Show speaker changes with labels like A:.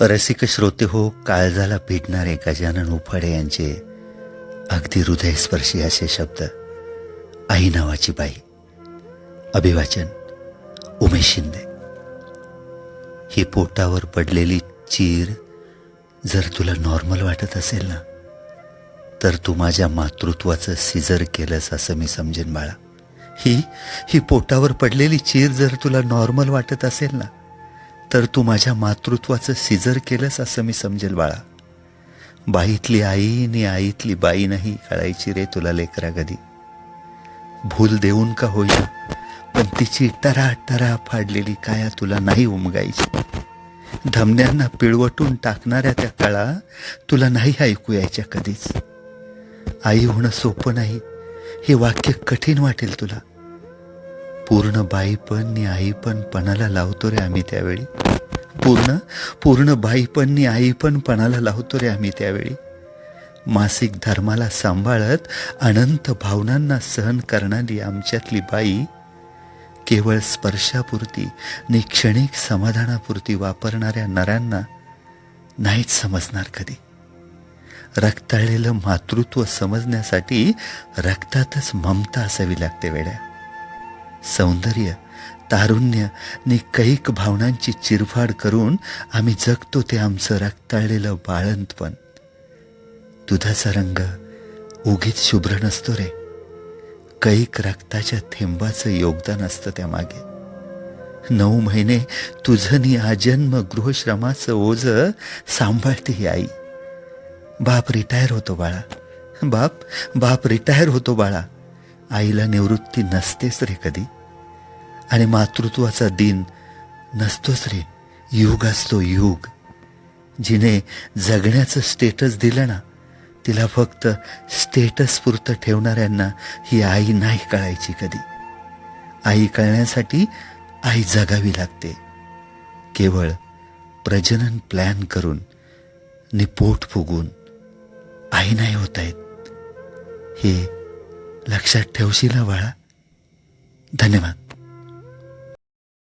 A: रसिक श्रोते हो काळजाला भिडणारे गजानन उफाडे यांचे अगदी हृदयस्पर्शी असे शब्द आई नावाची बाई. अभिवाचन उमेश शिंदे. ही पोटावर पडलेली चीर जर तुला नॉर्मल वाटत असेल ना तर तू माझ्या मातृत्वाचं सिजर केलंस असं मी समजेन बाळा. ही ही पोटावर पडलेली चीर जर तुला नॉर्मल वाटत असेल ना तर तू माझ्या मातृत्वाचं सिजर केलंस असं मी समजेल बाळा. बाईतली आई नि आईतली बाई नाही कळायची रे तुला लेकरा कधी भूल देऊन का होईल? पण तिची टरा टरा फाडलेली काया तुला नाही उमगायची. धमन्यांना पिळवटून टाकणाऱ्या त्या कळा तुला नाही ऐकू यायच्या कधीच. आई होणं सोपं नाही हे वाक्य कठीण वाटेल तुला. पूर्ण बाई पण नि आई पण पणाला लावतो रे आम्ही त्यावेळी. पूर्ण पूर्ण बाई पण नि आई पण पणाला लावतो रे आम्ही त्यावेळी. मासिक धर्माला सांभाळत अनंत भावनांना सहन करणारी आमच्यातली बाई केवळ स्पर्शापुरती नि क्षणिक समाधानापुरती वापरणाऱ्या नरांना नाहीच समजणार कधी. रक्ताळलेलं मातृत्व समजण्यासाठी रक्तातच ममता असावी लागते वेड्या. सौंदर्य तारुण्य आणि कैक भावनांची चिरफाड करून आम्ही जगतो ते आमचं रक्ताळलेलं बाळंतपण दुधाचा रंग उगीच शुभ्र नसतो रे. कैक रक्ताच्या थेंबाचं योगदान असतं त्यामागे. नऊ महिने तुझं आजन्म गृहश्रमाचं ओझ सांभाळते ही आई. बाप रिटायर होतो बाळा. बाप बाप रिटायर होतो बाळा. आईला निवृत्ती नसतेच रे कधी. आणि मातृत्वाचा दिन नसतोच रे. युग असतो युग. जिने जगण्याचं स्टेटस दिलं ना तिला फक्त स्टेटस पुरतं ठेवणाऱ्यांना ही आई नाही कळायची कधी. आई कळण्यासाठी आई जगावी लागते. केवळ प्रजनन प्लॅन करून निपोट फुगून आई नाही होत आहेत. हे लक्षात ठेवशील बाळा? धन्यवाद.